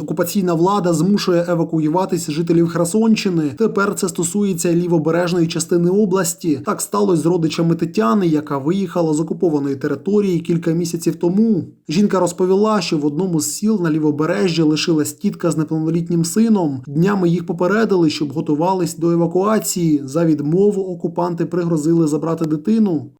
Окупаційна влада змушує евакуюватись жителів Херсонщини. Тепер це стосується лівобережної частини області. Так сталося з родичами Тетяни, яка виїхала з окупованої території кілька місяців тому. Жінка розповіла, що в одному з сіл на лівобережжі лишилась тітка з неповнолітнім сином. Днями їх попередили, щоб готувались до евакуації. За відмову окупанти пригрозили забрати дитину.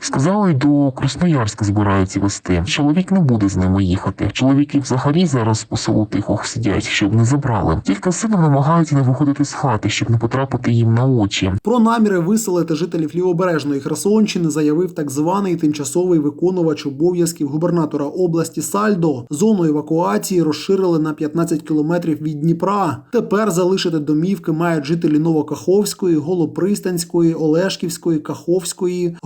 Сказали, до Красноярська збираються вести. Чоловік не буде з ними їхати. Чоловіки взагалі зараз по селу тихо сидять, щоб не забрали. Тільки з намагаються не виходити з хати, щоб не потрапити їм на очі. Про наміри виселити жителів лівобережної Херсонщини заявив так званий тимчасовий виконувач обов'язків губернатора області Сальдо. Зону евакуації розширили на 15 кілометрів від Дніпра. Тепер залишити домівки мають жителі Новокаховської, Голопристанської, Олешківської, Каховської,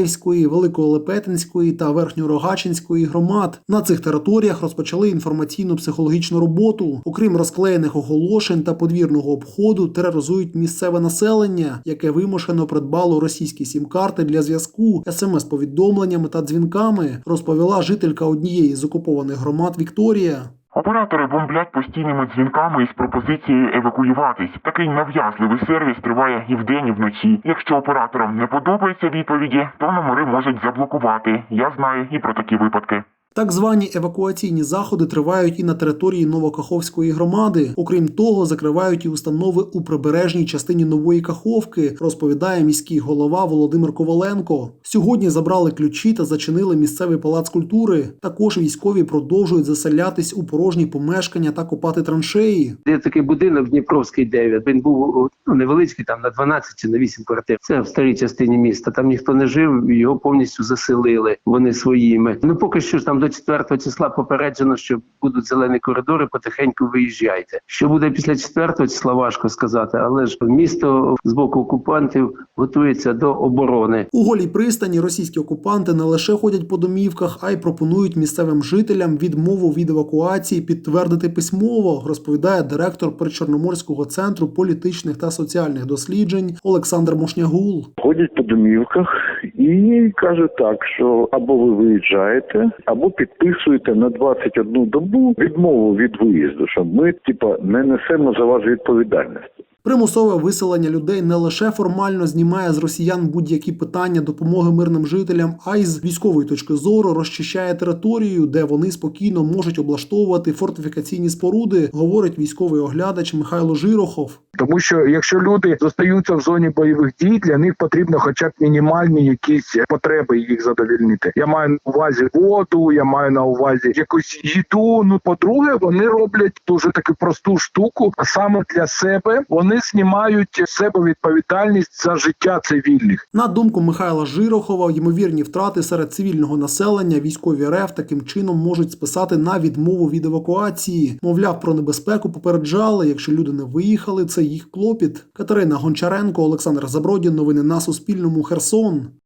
Горностаївської, Великолепетинської та Верхньорогачинської громад. На цих територіях розпочали інформаційно-психологічну роботу. Окрім розклеєних оголошень та подвірного обходу, тероризують місцеве населення, яке вимушено придбало російські сім-карти для зв'язку, смс-повідомленнями та дзвінками, розповіла жителька однієї з окупованих громад Вікторія. Оператори бомблять постійними дзвінками із пропозицією евакуюватись. Такий нав'язливий сервіс триває і вдень, і вночі. Якщо операторам не подобаються відповіді, то номери можуть заблокувати. Я знаю і про такі випадки. Так звані евакуаційні заходи тривають і на території Новокаховської громади. Окрім того, закривають і установи у прибережній частині нової Каховки, розповідає міський голова Володимир Коваленко. Сьогодні забрали ключі та зачинили місцевий палац культури. Також військові продовжують заселятись у порожні помешкання та копати траншеї. Є такий будинок Дніпровський 9. Він був ну, невеличкий, там на 12 чи на 8 квартир. Це в старій частині міста. Там ніхто не жив, його повністю заселили. Вони своїми. Ну поки що там до 4 числа попереджено, що будуть зелені коридори. Потихеньку виїжджайте. Що буде після 4 числа, важко сказати, але ж місто з боку окупантів готується до оборони. У голій пристані російські окупанти не лише ходять по домівках, а й пропонують місцевим жителям відмову від евакуації підтвердити письмово, розповідає директор Причорноморського центру політичних та соціальних досліджень Олександр Мошнягул. ходять по домівках і кажуть так, що або ви виїжджаєте, або підписуєте на 21 добу відмову від виїзду, що ми, типа, не несемо за вас відповідальності. Примусове виселення людей не лише формально знімає з росіян будь-які питання допомоги мирним жителям, а й з військової точки зору розчищає територію, де вони спокійно можуть облаштовувати фортифікаційні споруди, говорить військовий оглядач Михайло Жирохов. Тому що якщо люди зостаються в зоні бойових дій, для них потрібно хоча б мінімальні якісь потреби їх задовільнити. Я маю на увазі воду, я маю на увазі якусь їду. Ну по-друге, вони роблять дуже таку просту штуку. Саме для себе вони знімають себе відповідальність за життя цивільних. На думку Михайла Жирохова, ймовірні втрати серед цивільного населення військові РФ таким чином можуть списати на відмову від евакуації. Мовляв, про небезпеку попереджали. Якщо люди не виїхали, це їх клопіт. Катерина Гончаренко, Олександр Забродін. Новини на Суспільному. Херсон.